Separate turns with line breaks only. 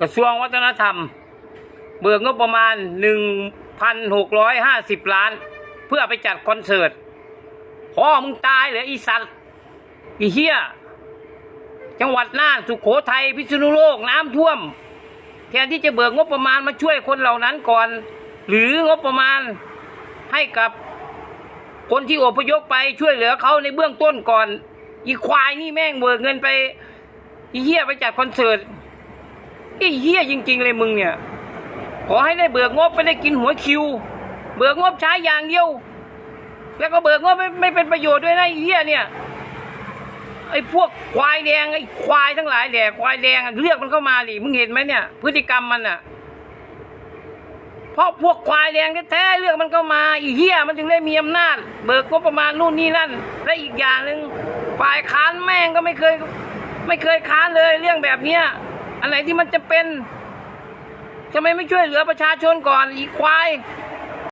กระทรวงวัฒนธรรม เบิกงบประมาณ 1,650 ล้าน เพื่อไปจัดคอนเสิร์ตพ่อมึงตายเหรออีสัตว์อีเหี้ยจังหวัดน่านสุขโขทัยพิษณุโลกน้ำท่วม แทนที่จะเบิกงบประมาณมาช่วยคนเหล่านั้นก่อน หรืองบประมาณให้กับคนที่อพยพไปช่วยเหลือเขาในเบื้องต้นก่อน อีควายนี่แม่งเบิกเงินไป อีเหี้ยไปจัดคอนเสิร์ต ไอ้เหี้ยจริง ๆ เลยมึงเนี่ย ขอให้ได้เบิกงบไม่ได้กินหัวคิว เบิกงบใช้อย่างเดียว แล้วก็เบิกงบไม่ไม่เป็นประโยชน์ด้วยนะไอ้เหี้ยเนี่ยไอ้พวกควายแดงไอ้ควายทั้งหลายแหละควายแดงเลือกมันเข้ามาดิมึงเห็นไหมเนี่ย พฤติกรรมมันอะเพราะพวกควายแดงแท้ๆเลือกมันเข้ามาอีเหี้ยมันถึงได้มีอำนาจ เบิกงบประมาณนู่นนี่นั่น และอีกอย่างหนึ่งฝ่ายค้านแม่งก็ไม่เคย ไม่เคยค้านเลยเรื่องแบบเนี้ย อันไหนที่มันจะเป็นทำไมไม่ช่วยเหลือประชาชนก่อนอีควาย